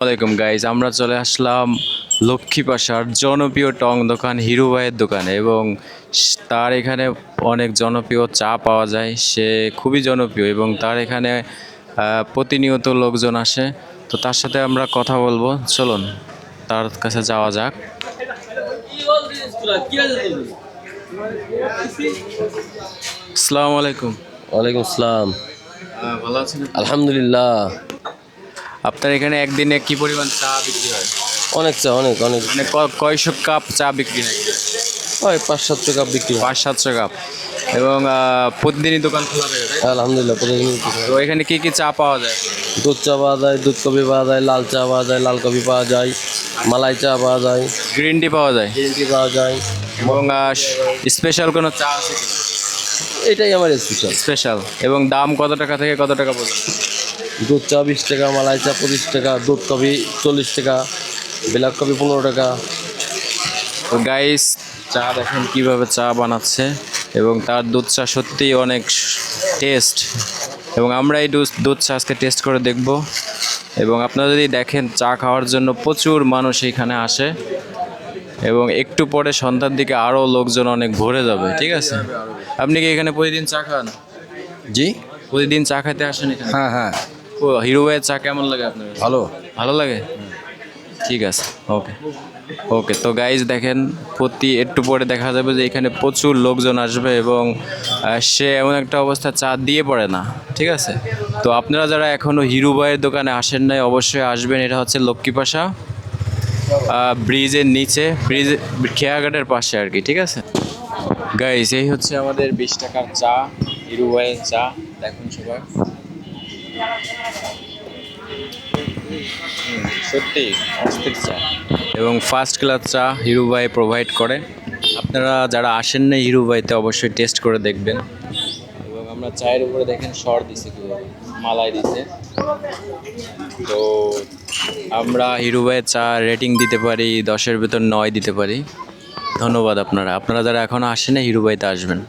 আসসালামাইকুম গাইজ আমরা চলে আসলাম লক্ষ্মীপাশার জনপ্রিয় টং দোকান হিরু ভাইয়ের দোকানে এবং তার এখানে অনেক জনপ্রিয় চা পাওয়া যায়। সে খুবই জনপ্রিয় এবং তার এখানে আহ, প্রতিনিয়ত লোকজন আসে। তো তার সাথে আমরা কথা বলব। চলুন তার কাছে যাওয়া যাক। আসসালামু আলাইকুম। ওয়ালাইকুম আসসালাম। ভালো আছেন আলহামদুলিল্লাহ। আপনার এখানে একদিনে কি পরিমাণ চা বিক্রি হয়? অনেক চা অনেক অনেক। মানে ক- কয়শো কাপ চা বিক্রি হয়? ওই পাঁচ সাতশো কাপ বিক্রি হয়। পাঁচ সাতশো কাপ। এবং আহ, প্রতিদিনই দোকান খোলা থাকে? তাই? আলহামদুলিল্লাহ প্রতিদিন বিক্রি হয়। তো এখানে কি কি চা পাওয়া যায়? দুধ চা পাওয়া যায় দুধ কফি পাওয়া যায় লাল চা পাওয়া যায় লাল কফি পাওয়া যায় মালাই চা পাওয়া যায়। গ্রিন টি পাওয়া যায়? গ্রিন টি পাওয়া যায়। এবং স্পেশাল কোনো চা আছে এটাই আমার স্পেশাল স্পেশাল এবং দাম কত টাকা থেকে কত টাকা পর্যন্ত? দুধ চা বিশ টাকা মালাই চা পঁচিশ টাকা দুধ কফি চল্লিশ টাকা ব্ল্যাক কফি পনেরো টাকা। তো গাইস চা দেখেন কীভাবে চা বানাচ্ছে এবং তার দুধ চা সত্যিই অনেক টেস্ট এবং আমরা এই দুধ দুধ চা আজকে টেস্ট করে দেখব। এবং আপনারা যদি দেখেন চা খাওয়ার জন্য প্রচুর মানুষ এখানে আসে। এবং একটু পরে সন্ধ্যার দিকে আরও লোকজন অনেক ভরে যাবে ঠিক আছে? আপনি কি এখানে প্রতিদিন চা খান? জি। প্রতিদিন চা খেতে আসেন এখানে? হ্যাঁ হ্যাঁ। হিরো ভাইয়ের চা কেমন লাগে আপনার ভালো। ভালো লাগে? ঠিক আছে ওকে ওকে তো গাইজ দেখেন প্রতি একটু পরে দেখা যাবে যে এখানে প্রচুর লোকজন আসবে এবং সে এমন একটা অবস্থা চা দিয়ে পড়ে না ঠিক আছে? তো আপনারা যারা এখনও হিরু ভাইয়ের দোকানে আসেন নাই অবশ্যই আসবেন। এটা হচ্ছে লক্ষ্মীপাশা ব্রিজের নিচে ব্রিজ খেয়াঘাটের পাশে আর কি ঠিক আছে? গাইজ এই হচ্ছে আমাদের বিশ টাকার চা হিরু ভাইয়ের চা দেখুন সবাই। সত্যি, অস্থির চা। এবং ফার্স্ট ক্লাস চা হিরু ভাই প্রোভাইড করে। আপনারা যারা আসেন না হিরু ভাইতে অবশ্যই টেস্ট করে দেখবেন। এবং আমরা চায়ের উপরে দেখেন সর দিছে কীভাবে, মালাই দিছে। তো আমরা হিরু ভাইয়ের চা রেটিং দিতে পারি, দশের ভেতর নয় দিতে পারি। ধন্যবাদ আপনারা। আপনারা যারা এখনও আসেন না হিরু ভাইতে আসবেন।